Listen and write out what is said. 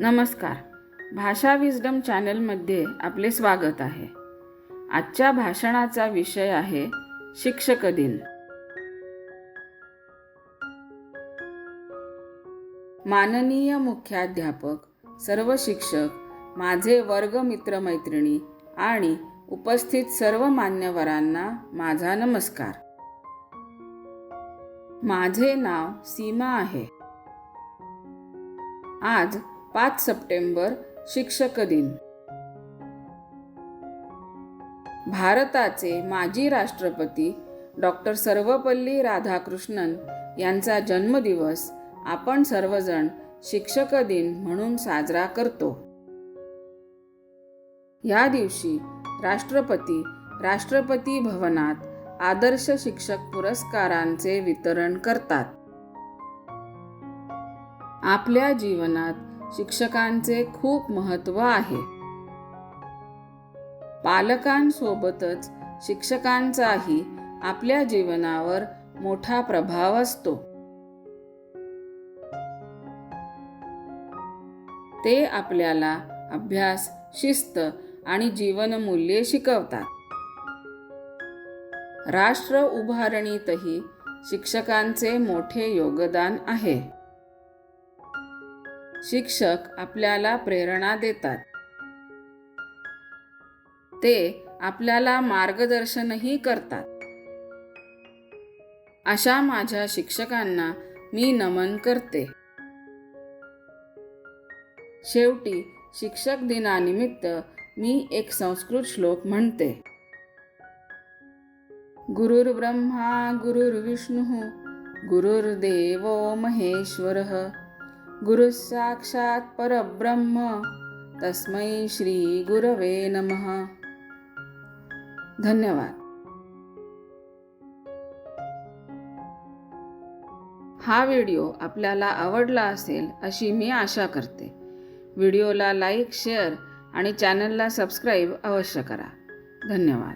नमस्कार. भाषा विजडम चॅनलमध्ये आपले स्वागत आहे. आजच्या भाषणाचा विषय आहे शिक्षक दिन. माननीय मुख्याध्यापक सर्व शिक्षक माझे वर्ग मित्रमैत्रिणी आणि उपस्थित सर्व मान्यवरांना माझा नमस्कार. माझे नाव सीमा आहे. आज पाच सप्टेंबर शिक्षक दिन. भारताचे माजी राष्ट्रपती डॉक्टर सर्वपल्ली राधाकृष्णन यांचा जन्मदिवस आपण सर्वजण शिक्षक दिन म्हणून साजरा करतो. या दिवशी राष्ट्रपती राष्ट्रपती भवनात आदर्श शिक्षक पुरस्कारांचे वितरण करतात. आपल्या जीवनात शिक्षकांचे खूप महत्त्व आहे. पालकांसोबतच शिक्षकांचाही आपल्या जीवनावर मोठा प्रभाव असतो. ते आपल्याला अभ्यास शिस्त आणि जीवनमूल्ये शिकवतात. राष्ट्र उभारणीतही शिक्षकांचे मोठे योगदान आहे. शिक्षक आपल्याला प्रेरणा देतात. ते आपल्याला मार्गदर्शनही करतात. अशा माझ्या शिक्षकांना मी नमन करते. शेवटी शिक्षक दिनानिमित्त मी एक संस्कृत श्लोक म्हणते. गुरुर्ब्रह्मा गुरुर्विष्णू गुरुर्देव महेश्वरः गुरुसाक्षात् परब्रह्म। तस्मै श्री गुरवे नमः। धन्यवाद। हा व्हिडिओ आपल्याला आवडला असेल अशी मी आशा करते. व्हिडिओला लाईक शेअर आणि चॅनलला सबस्क्राईब अवश्य करा. धन्यवाद.